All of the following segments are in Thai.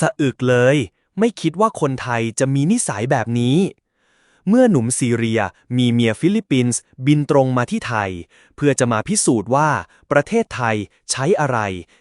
สะอึกเลย ไม่คิดว่าคนไทยจะมีนิสัยแบบนี้ เมื่อหนุ่มซีเรียมีเมียฟิลิปปินส์บินตรงมาที่ไทย เพื่อจะมาพิสูจน์ว่าประเทศไทยใช้อะไร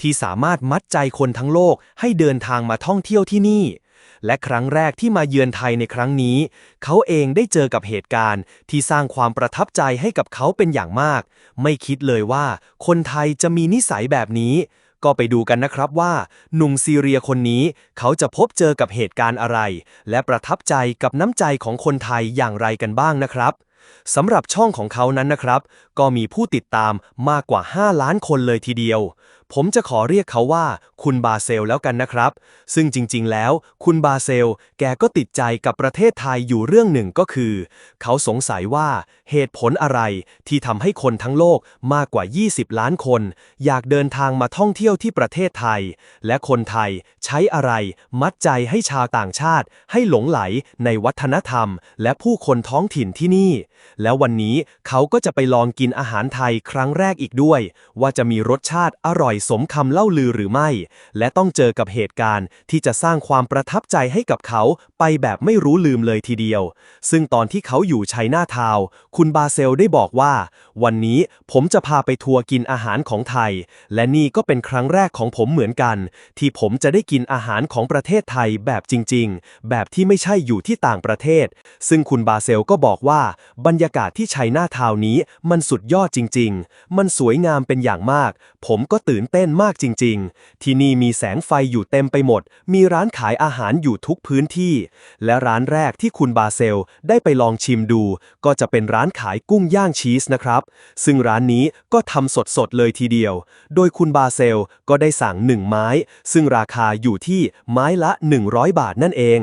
ที่สามารถมัดใจคนทั้งโลกให้เดินทางมาท่องเที่ยวที่นี่ และครั้งแรกที่มาเยือนไทยในครั้งนี้ เขาเองได้เจอกับเหตุการณ์ ที่สร้างความประทับใจให้กับเขาเป็นอย่างมาก ไม่คิดเลยว่า คนไทยจะมีนิสัยแบบนี้ ก็ไปดูกันนะครับว่า หนุ่มซีเรียคนนี้ เขาจะพบเจอกับเหตุการณ์อะไร และประทับใจกับน้ำใจของคนไทยอย่างไรกันบ้างนะครับสำหรับช่องของเขานั้นนะครับ ก็มีผู้ติดตามมากกว่า 5 ล้านคนเลยทีเดียว ผมจะขอเรียกเขาว่า คุณบาเซลแล้วกันนะครับ ซึ่งจริงๆ แล้ว คุณบาเซล แกก็ติดใจกับประเทศไทยอยู่เรื่องหนึ่งก็คือ เขาสงสัยว่าเหตุผลอะไรที่ทำให้คนทั้งโลกมากกว่า 20 ล้านคน อยากเดินทางมาท่องเที่ยวที่ประเทศไทย และคนไทยใช้อะไร มัดใจให้ชาวต่างชาติ ให้หลงไหลในวัฒนธรรม และผู้คนท้องถิ่นที่นี่ แล้ววันนี้เขาก็จะไปลองกินอาหารไทยครั้งแรกอีกด้วย ว่าจะมีรสชาติอร่อยสมคำเล่าลือหรือไม่ และต้องเจอกับเหตุการณ์ที่จะสร้างความประทับใจให้กับเขาไปแบบไม่รู้ลืมเลยทีเดียว ซึ่งตอนที่เขาอยู่ชัยนาทาว คุณบาเซลได้บอกว่า วันนี้ผมจะพาไปทัวร์กินอาหารของไทย และนี่ก็เป็นครั้งแรกของผมเหมือนกัน ที่ผมจะได้กินอาหารของประเทศไทยแบบจริง ๆ แบบที่ไม่ใช่อยู่ที่ต่างประเทศ ซึ่งคุณบาเซลก็บอกว่า บรรยากาศที่ชัยนาทาวนี้มันสุดยอดจริง ๆ มันสวยงามเป็นอย่างมาก ผมก็ตื่นเต้นมากจริง ๆ ที่นี่มีแสงไฟอยู่เต็มไปหมด มีร้านขายอาหารอยู่ทุกพื้นที่ และร้านแรกที่คุณบาเซลได้ไปลองชิมดู ก็จะเป็นร้านขายกุ้งย่างชีสนะครับ ซึ่งร้านนี้ก็ทำสดๆเลยทีเดียว โดยคุณบาเซลก็ได้สั่งหนึ่งไม้ ซึ่งราคาอยู่ที่ไม้ละ 100 บาทนั่นเอง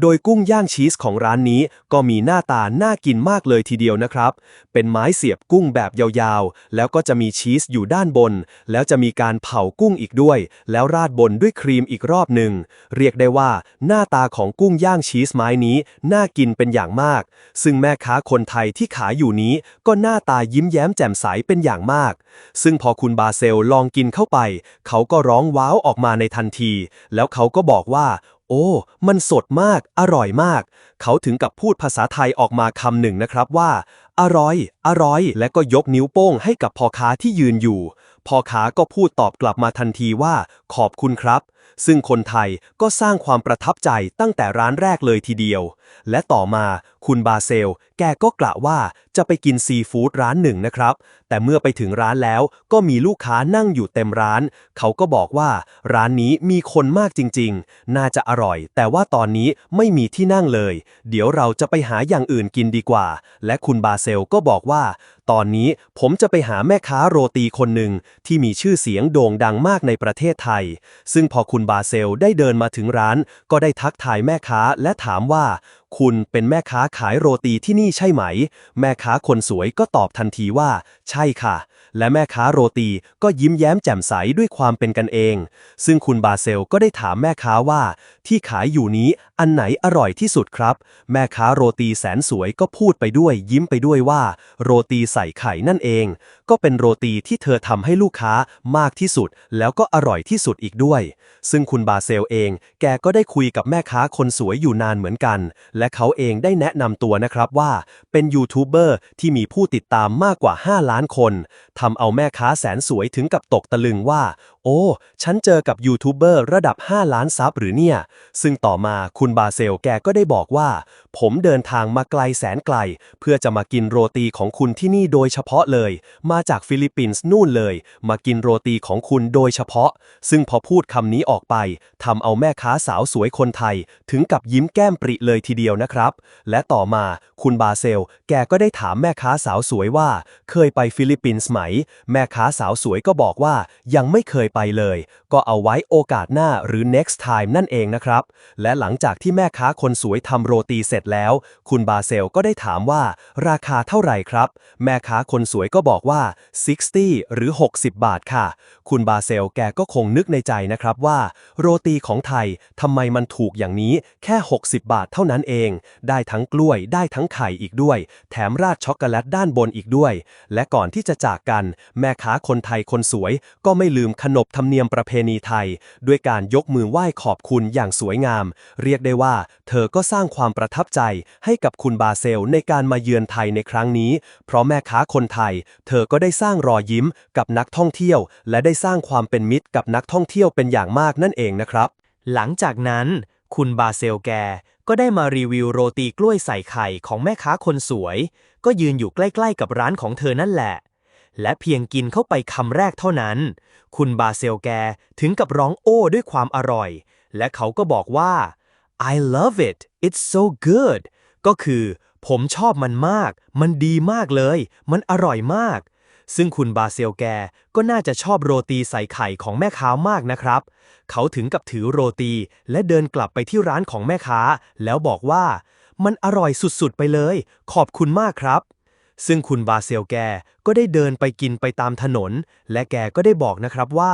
โดยกุ้งย่างชีสของร้านนี้ก็มีหน้าตาน่ากินมากเลยทีเดียวนะครับ เป็นไม้เสียบกุ้งแบบยาวๆ แล้วก็จะมีชีสอยู่ด้านบน แล้วจะมีการเผากุ้งอีกด้วย แล้วราดบนด้วยครีมอีกรอบหนึ่ง เรียกได้ว่า หน้าตาของกุ้งย่างชีสไม้นี้ น่ากินเป็นอย่างมาก ซึ่งแม่ค้าคนไทยที่ขายอยู่นี้ ก็หน้าตายิ้มแย้มแจ่มใสเป็นอย่างมาก ซึ่งพอคุณบาเซลลองกินเข้าไป เขาก็ร้องว้าวออกมาในทันที แล้วเขาก็บอกว่าโอ้ มันสดมาก อร่อยมาก เขาถึงกับพูดภาษาไทยออกมาคำหนึ่งนะครับว่า อร่อย อร่อย และก็ยกนิ้วโป้งให้กับพ่อค้าที่ยืนอยู่ พ่อค้าก็พูดตอบกลับมาทันทีว่า ขอบคุณครับ ซึ่งคนไทยก็สร้างความประทับใจตั้งแต่ร้านแรกเลยทีเดียว และต่อมาคุณบาเซล แกก็กล่าวว่าจะไปกินซีฟู้ดร้านหนึ่งนะครับ แต่เมื่อไปถึงร้านแล้วก็มีลูกค้านั่งอยู่เต็มร้าน เขาก็บอกว่า ร้านนี้มีคนมากจริงๆ น่าจะอร่อย แต่ว่าตอนนี้ไม่มีที่นั่งเลย เดี๋ยวเราจะไปหาอย่างอื่นกินดีกว่า และคุณบาเซซลก็บอกว่าตอนนี้ผมจะไปหาแม่ค้าโรตีคนหนึ่งที่มีชื่อเสียงโด่งดังมากในประเทศไทย ซึ่งพอคุณบาเซลได้เดินมาถึงร้าน ก็ได้ทักทายแม่ค้าและถามว่า คุณเป็นแม่ค้าขายโรตีที่นี่ใช่ไหม แม่ค้าคนสวยก็ตอบทันทีว่า ใช่ค่ะ และแม่ค้าโรตีก็ยิ้มแย้มแจ่มใสด้วยความเป็นกันเอง ซึ่งคุณบาเซลก็ได้ถามแม่ค้าว่า ที่ขายอยู่นี้อันไหนอร่อยที่สุดครับ แม่ค้าโรตีแสนสวยก็พูดไปด้วยยิ้มไปด้วยว่า โรตีใส่ไข่นั่นเอง ก็เป็นโรตีที่เธอทำให้ลูกค้ามากที่สุด แล้วก็อร่อยที่สุดอีกด้วย ซึ่งคุณบาเซลเอง แกก็ได้คุยกับแม่ค้าคนสวยอยู่นานเหมือนกัน และเขาเองได้แนะนำตัวนะครับว่า เป็นยูทูบเบอร์ที่มีผู้ติดตามมากกว่า 5 ล้านคนทำเอาแม่ค้าแสนสวยถึงกับตกตะลึงว่า โอ้ ฉันเจอกับยูทูบเบอร์ระดับ 5 ล้านซับหรือเนี่ย ซึ่งต่อมาคุณบาเซลแกก็ได้บอกว่า ผมเดินทางมาไกลแสนไกล เพื่อจะมากินโรตีของคุณที่นี่โดยเฉพาะเลย มาจากฟิลิปปินส์นู่นเลย มากินโรตีของคุณโดยเฉพาะ ซึ่งพอพูดคำนี้ออกไปทำเอาแม่ค้าสาวสวยคนไทย ถึงกับยิ้มแก้มปริเลยทีเดียวนะครับ และต่อมาคุณบาเซล แกก็ได้ถามแม่ค้าสาวสวยว่า เคยไปฟิลิปปินส์ไหม แม่ค้าสาวสวยก็บอกว่ายังไม่เคยไปเลย ก็เอาไว้โอกาสหน้าหรือ next time นั่นเองนะครับ และหลังจากที่แม่ค้าคนสวยทำโรตีเสร็จแล้ว คุณบาเซลก็ได้ถามว่า ราคาเท่าไหร่ครับ แม่ค้าคนสวยก็บอกว่า 60 หรือ 60 บาทค่ะ คุณบาเซลแกก็คงนึกในใจนะครับว่า โรตีของไทยทำไมมันถูกอย่างนี้แค่ 60 บาทเท่านั้นเออง ได้ทั้งกล้วยได้ทั้งไข่อีกด้วย แถมราดช็อกโกแลตด้านบนอีกด้วย และก่อนที่จะจากกัน แม่ค้าคนไทยคนสวย ก็ไม่ลืมขนบธรรมเนียมประเพณีไทย ด้วยการยกมือไหว้ขอบคุณอย่างสวยงาม เรียกได้ว่า เธอก็สร้างความประทับใจให้กับคุณบาเซลในการมาเยือนไทยในครั้งนี้ เพราะแม่ค้าคนไทย เธอก็ได้สร้างรอยยิ้มกับนักท่องเที่ยว และได้สร้างความเป็นมิตรกับนักท่องเที่ยวเป็นอย่างมากนั่นเองนะครับ หลังจากนั้น คุณบาเซลแกก็ได้มารีวิวโรตีกล้วยใส่ไข่ของแม่ค้าคนสวย ก็ยืนอยู่ใกล้ๆกับร้านของเธอนั่นแหละ และเพียงกินเข้าไปคำแรกเท่านั้น คุณบาเซลแกถึงกับร้องโอ้ด้วยความอร่อย และเขาก็บอกว่า I love it it's so good ก็คือ ผมชอบมันมาก มันดีมากเลย มันอร่อยมาก ซึ่งคุณบาเซลแกก็น่าจะชอบโรตีใส่ไข่ของแม่ค้ามากนะครับ เขาถึงกับถือโรตีและเดินกลับไปที่ร้านของแม่ค้า แล้วบอกว่า มันอร่อยสุดๆไปเลย ขอบคุณมากครับ ซึ่งคุณบาเซลแกก็ได้เดินไปกินไปตามถนน และแกก็ได้บอกนะครับว่า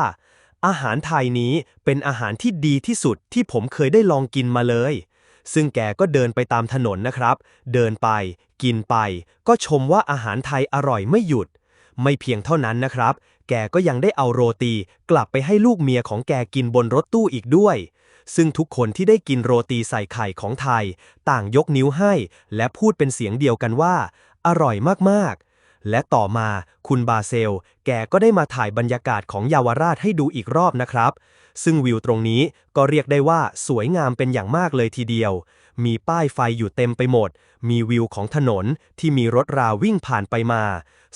อาหารไทยนี้เป็นอาหารที่ดีที่สุดที่ผมเคยได้ลองกินมาเลย ซึ่งแกก็เดินไปตามถนนนะครับ เดินไป กินไป ก็ชมว่าอาหารไทยอร่อยไม่หยุด ไม่เพียงเท่านั้นนะครับ แกก็ยังได้เอาโรตี กลับไปให้ลูกเมียของแกกินบนรถตู้อีกด้วย ซึ่งทุกคนที่ได้กินโรตีใส่ไข่ของไทย ต่างยกนิ้วให้ และพูดเป็นเสียงเดียวกันว่า อร่อยมากๆและต่อมาคุณบาเซล แกก็ได้มาถ่ายบรรยากาศของเยาวราชให้ดูอีกรอบนะครับ ซึ่งวิวตรงนี้ก็เรียกได้ว่าสวยงามเป็นอย่างมากเลยทีเดียว มีป้ายไฟอยู่เต็มไปหมด มีวิวของถนนที่มีรถราวิ่งผ่านไปมา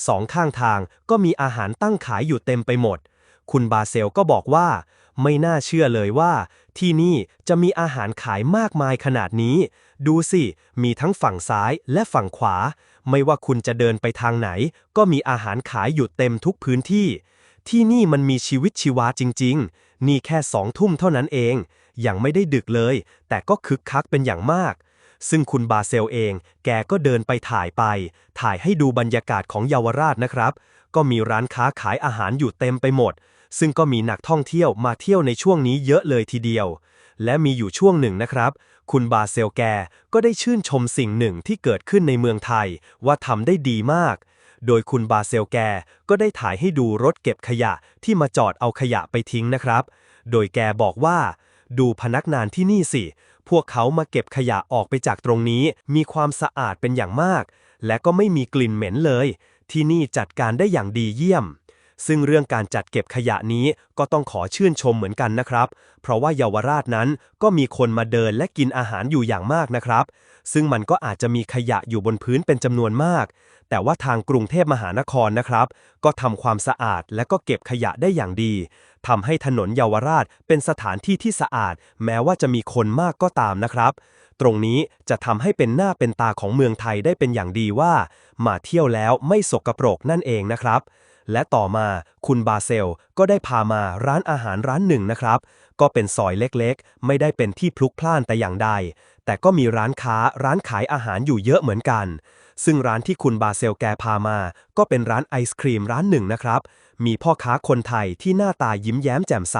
สองข้างทางก็มีอาหารตั้งขายอยู่เต็มไปหมด คุณบาเซลก็บอกว่า ไม่น่าเชื่อเลยว่า ที่นี่จะมีอาหารขายมากมายขนาดนี้ ดูสิ มีทั้งฝั่งซ้ายและฝั่งขวา ไม่ว่าคุณจะเดินไปทางไหน ก็มีอาหารขายอยู่เต็มทุกพื้นที่ที่นี่มันมีชีวิตชีวาจริง ๆ นี่แค่สองทุ่มเท่านั้นเอง ยังไม่ได้ดึกเลย แต่ก็คึกคักเป็นอย่างมาก ซึ่งคุณบาเซลเอง แกก็เดินไปถ่ายไป ถ่ายให้ดูบรรยากาศของเยาวราชนะครับ ก็มีร้านค้าขายอาหารอยู่เต็มไปหมด ซึ่งก็มีนักท่องเที่ยวมาเที่ยวในช่วงนี้เยอะเลยทีเดียว และมีอยู่ช่วงหนึ่งนะครับ คุณบาเซลแกก็ได้ชื่นชมสิ่งหนึ่งที่เกิดขึ้นในเมืองไทย ว่าทำได้ดีมาก โดยคุณบาเซลแกก็ได้ถ่ายให้ดูรถเก็บขยะที่มาจอดเอาขยะไปทิ้งนะครับ โดยแกบอกว่า ดูพนักงานที่นี่สิ พวกเขามาเก็บขยะออกไปจากตรงนี้ มีความสะอาดเป็นอย่างมาก และก็ไม่มีกลิ่นเหม็นเลย ที่นี่จัดการได้อย่างดีเยี่ยม ซึ่งเรื่องการจัดเก็บขยะนี้ก็ต้องขอชื่นชมเหมือนกันนะครับ เพราะว่าเยาวราชนั้นก็มีคนมาเดินและกินอาหารอยู่อย่างมากนะครับ ซึ่งมันก็อาจจะมีขยะอยู่บนพื้นเป็นจำนวนมาก แต่ว่าทางกรุงเทพมหานครนะครับ ก็ทำความสะอาดและก็เก็บขยะได้อย่างดีทำให้ถนนเยาวราชเป็นสถานที่ที่สะอาด แม้ว่าจะมีคนมากก็ตามนะครับตรงนี้จะทำให้เป็นหน้าเป็นตาของเมืองไทยได้เป็นอย่างดีว่า มาเที่ยวแล้วไม่สกปรกนั่นเองนะครับ และต่อมาคุณบาเซลก็ได้พามาร้านอาหารร้านหนึ่งนะครับ ก็เป็นซอยเล็กๆ ไม่ได้เป็นที่พลุกพล่านแต่อย่างใด แต่ก็มีร้านค้าร้านขายอาหารอยู่เยอะเหมือนกัน ซึ่งร้านที่คุณบาเซลแกพามา ก็เป็นร้านไอศครีมร้านหนึ่งนะครับ มีพ่อค้าคนไทยที่หน้าตายิ้มแย้มแจ่มใส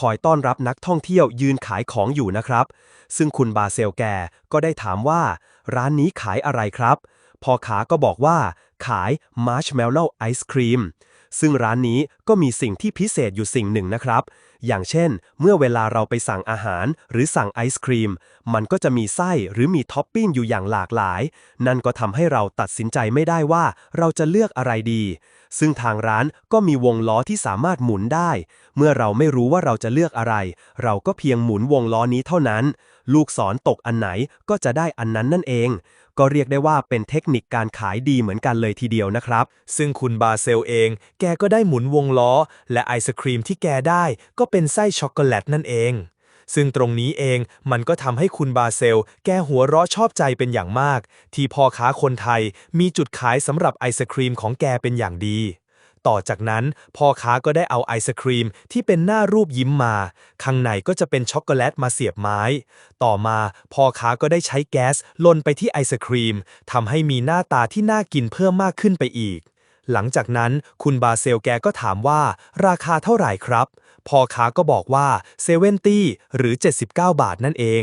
คอยต้อนรับนักท่องเที่ยวยืนขายของอยู่นะครับ ซึ่งคุณบาเซลแกก็ได้ถามว่า ร้านนี้ขายอะไรครับพ่อค้าก็บอกว่า ขายมาร์ชเมลโล่ไอศครีมซึ่งร้านนี้ก็มีสิ่งที่พิเศษอยู่สิ่งหนึ่งนะครับ อย่างเช่น เมื่อเวลาเราไปสั่งอาหารหรือสั่งไอศครีม มันก็จะมีไส้หรือมีท็อปปิ้งอยู่อย่างหลากหลาย นั่นก็ทำให้เราตัดสินใจไม่ได้ว่าเราจะเลือกอะไรดี ซึ่งทางร้านก็มีวงล้อที่สามารถหมุนได้ เมื่อเราไม่รู้ว่าเราจะเลือกอะไร เราก็เพียงหมุนวงล้อนี้เท่านั้น ลูกศรตกอันไหนก็จะได้อันนั้นนั่นเอง ก็เรียกได้ว่าเป็นเทคนิคการขายดีเหมือนกันเลยทีเดียวนะครับ ซึ่งคุณบาเซลเอง แกก็ได้หมุนวงล้อ และไอศครีมที่แกได้ก็เป็นไส้ช็อกโกแลตนั่นเอง ซึ่งตรงนี้เองมันก็ทำให้คุณบาเซล แกหัวเราะชอบใจเป็นอย่างมาก ที่พ่อค้าคนไทยมีจุดขายสำหรับไอศครีมของแกเป็นอย่างดี ต่อจากนั้นพ่อค้าก็ได้เอาไอศครีมที่เป็นหน้ารูปยิ้มมา ข้างในก็จะเป็นช็อกโกแลตมาเสียบไม้ ต่อมาพ่อค้าก็ได้ใช้แก๊สลนไปที่ไอศครีมทำให้มีหน้าตาที่น่ากินเพิ่มมากขึ้นไปอีก หลังจากนั้นคุณบาเซลแกก็ถามว่า ราคาเท่าไหร่ครับพ่อค้าก็บอกว่าเซเวนตี้หรือ 79 บาทนั่นเอง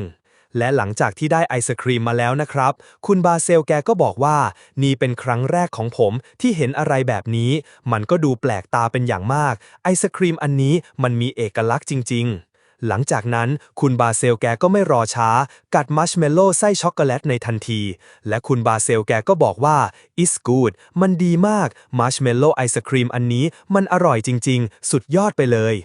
และหลังจากที่ได้ไอศครีมมาแล้วนะครับ คุณบาเซลแกก็บอกว่า นี่เป็นครั้งแรกของผมที่เห็นอะไรแบบนี้ มันก็ดูแปลกตาเป็นอย่างมาก ไอศครีมอันนี้มันมีเอกลักษณ์จริง ๆหลังจากนั้นคุณบาเซลแกก็ไม่รอช้า กัดมัชเมลโล่ไส้ช็อกโกแลตในทันที และคุณบาเซลแกก็บอกว่า it's good มันดีมากมัชเมลโล่ไอศครีมอันนี้มันอร่อยจริง ๆ สุดยอดไปเลย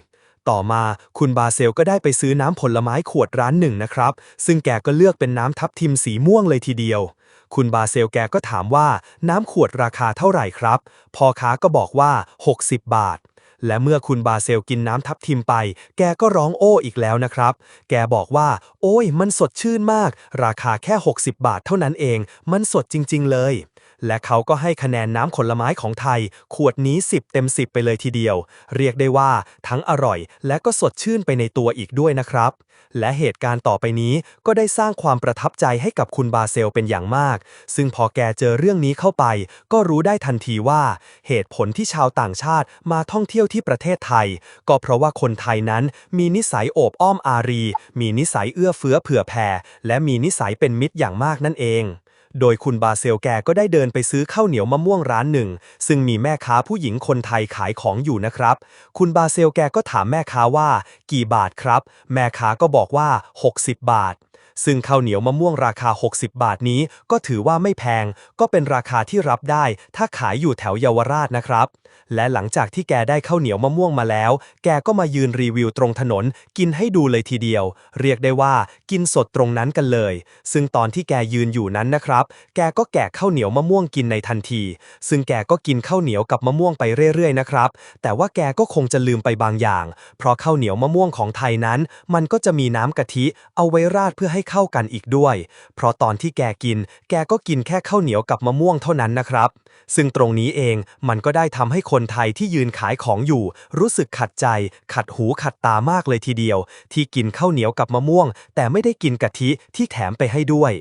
ต่อมา คุณบาเซลก็ได้ไปซื้อน้ำผลไม้ขวดร้านหนึ่งนะครับ ซึ่งแกก็เลือกเป็นน้ำทับทิมสีม่วงเลยทีเดียว คุณบาเซลแกก็ถามว่าน้ำขวดราคาเท่าไหร่ครับพ่อค้าก็บอกว่า 60 บาท และเมื่อคุณบาเซลกินน้ำทับทิมไป แกก็ร้องโอ้อีกแล้วนะครับ แกบอกว่า โอ้ย มันสดชื่นมาก ราคาแค่ 60 บาทเท่านั้นเอง มันสดจริง ๆ เลย และเขาก็ให้คะแนนน้ำผลไม้ของไทย ขวดนี้ 10 เต็ม 10 ไปเลยทีเดียว เรียกได้ว่าทั้งอร่อย และก็สดชื่นไปในตัวอีกด้วยนะครับ และเหตุการณ์ต่อไปนี้ก็ได้สร้างความประทับใจให้กับคุณบาเซลเป็นอย่างมาก ซึ่งพอแกเจอเรื่องนี้เข้าไป ก็รู้ได้ทันทีว่า เหตุผลที่ชาวต่างชาติมาท่องเที่ยวที่ประเทศไทย ก็เพราะว่าคนไทยนั้นมีนิสัยโอบอ้อมอารี มีนิสัยเอื้อเฟื้อเผื่อแผ่และมีนิสัยเป็นมิตรอย่างมากนั่นเอง โดยคุณบาเซลแกก็ได้เดินไปซื้อข้าวเหนียวมะม่วงร้านหนึ่ง ซึ่งมีแม่ค้าผู้หญิงคนไทยขายของอยู่นะครับ คุณบาเซลแกก็ถามแม่ค้าว่า กี่บาทครับ แม่ค้าก็บอกว่า 60 บาท ซึ่งข้าวเหนียวมะม่วงราคา 60 บาทนี้ ก็ถือว่าไม่แพง ก็เป็นราคาที่รับได้ ถ้าขายอยู่แถวเยาวราชนะครับ และหลังจากที่แกได้ข้าวเหนียวมะม่วงมาแล้ว แกก็มายืนรีวิวตรงถนน กินให้ดูเลยทีเดียว เรียกได้ว่ากินสดตรงนั้นกันเลย ซึ่งตอนที่แกยืนอยู่นั้นนะครับ แกก็แกะข้าวเหนียวมะม่วงกินในทันที ซึ่งแกก็กินข้าวเหนียวกับมะม่วงไปเรื่อยๆนะครับ แต่ว่าแกก็คงจะลืมไปบางอย่าง เพราะข้าวเหนียวมะม่วงของไทยนั้น มันก็จะมีน้ำกะทิ เอาไว้ราดเพื่อให้เข้ากันอีกด้วย เพราะตอนที่แกกิน แกก็กินแค่ข้าวเหนียวกับมะม่วงเท่านั้นนะครับ ซึ่งตรงนี้เองมันก็ได้ทำให้คนไทยที่ยืนขายของอยู่ รู้สึกขัดใจ ขัดหูขัดตามากเลยทีเดียว ที่กินข้าวเหนียวกับมะม่วง แต่ไม่ได้กินกะทิที่แถมไปให้ด้วย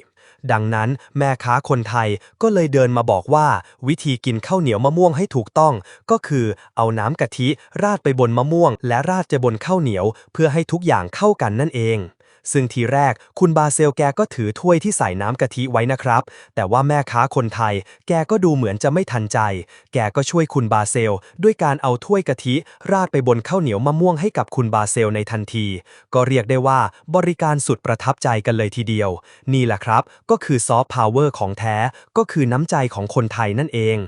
ดังนั้นแม่ค้าคนไทยก็เลยเดินมาบอกว่า วิธีกินข้าวเหนียวมะม่วงให้ถูกต้อง ก็คือเอาน้ำกะทิราดไปบนมะม่วง และราดจะบนข้าวเหนียว เพื่อให้ทุกอย่างเข้ากันนั่นเอง ซึ่งทีแรกคุณบาเซลแกก็ถือถ้วยที่ใส่น้ำกะทิไว้นะครับ แต่ว่าแม่ค้าคนไทย แกก็ดูเหมือนจะไม่ทันใจ แกก็ช่วยคุณบาเซล ด้วยการเอาถ้วยกะทิ ราดไปบนข้าวเหนียวมะม่วงให้กับคุณบาเซลในทันที ก็เรียกได้ว่าบริการสุดประทับใจกันเลยทีเดียว นี่แหละครับ ก็คือซอฟต์พาวเวอร์ของแท้ก็คือน้ำใจของคนไทยนั่นเอง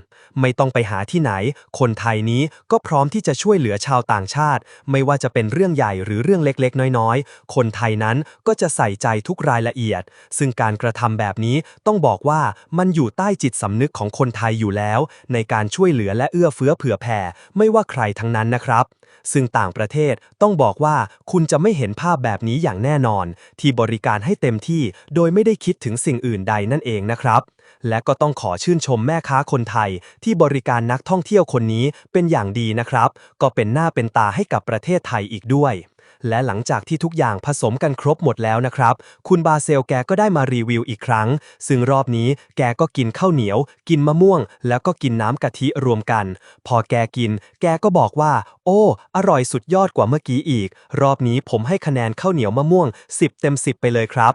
ไม่ต้องไปหาที่ไหน คนไทยนี้ก็พร้อมที่จะช่วยเหลือชาวต่างชาติ ไม่ว่าจะเป็นเรื่องใหญ่หรือเรื่องเล็กๆ น้อยๆ คนไทยนั้นก็จะใส่ใจทุกรายละเอียด ซึ่งการกระทำแบบนี้ต้องบอกว่ามันอยู่ใต้จิตสำนึกของคนไทยอยู่แล้ว ในการช่วยเหลือและเอื้อเฟื้อเผื่อแผ่ ไม่ว่าใครทั้งนั้นนะครับ ซึ่งต่างประเทศต้องบอกว่าคุณจะไม่เห็นภาพแบบนี้อย่างแน่นอน ที่บริการให้เต็มที่โดยไม่ได้คิดถึงสิ่งอื่นใดนั่นเองนะครับและก็ต้องขอชื่นชมแม่ค้าคนไทย ที่บริการนักท่องเที่ยวคนนี้เป็นอย่างดีนะครับ ก็เป็นหน้าเป็นตาให้กับประเทศไทยอีกด้วย และหลังจากที่ทุกอย่างผสมกันครบหมดแล้วนะครับ คุณบาเซลแกก็ได้มารีวิวอีกครั้ง ซึ่งรอบนี้แกก็กินข้าวเหนียว กินมะม่วง แล้วก็กินน้ำกะทิรวมกัน พอแกกิน แกก็บอกว่า โอ้ อร่อยสุดยอดกว่าเมื่อกี้อีก รอบนี้ผมให้คะแนนข้าวเหนียวมะม่วง 10 เต็ม 10 ไปเลยครับ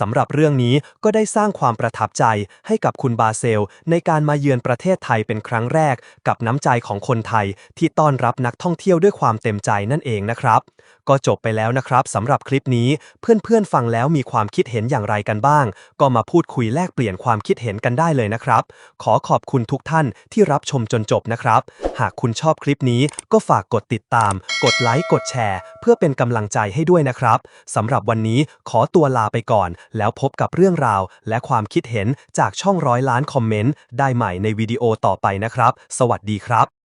สำหรับเรื่องนี้ก็ได้สร้างความประทับใจให้กับคุณบาเซล ในการมาเยือนประเทศไทยเป็นครั้งแรก กับน้ำใจของคนไทยที่ต้อนรับนักท่องเที่ยวด้วยความเต็มใจนั่นเองนะครับ ก็จบไปแล้วนะครับสำหรับคลิปนี้เพื่อนๆฟังแล้วมีความคิดเห็นอย่างไรกันบ้าง ก็มาพูดคุยแลกเปลี่ยนความคิดเห็นกันได้เลยนะครับ ขอขอบคุณทุกท่านที่รับชมจนจบนะครับ หากคุณชอบคลิปนี้ก็ฝากกดติดตาม กดไลค์กดแชร์ เพื่อเป็นกำลังใจให้ด้วยนะครับสำหรับวันนี้ขอตัวลาไปก่อน แล้วพบกับเรื่องราว และความคิดเห็นจากช่องร้อยล้านคอมเมนต์ได้ใหม่ในวิดีโอต่อไปนะครับ สวัสดีครับ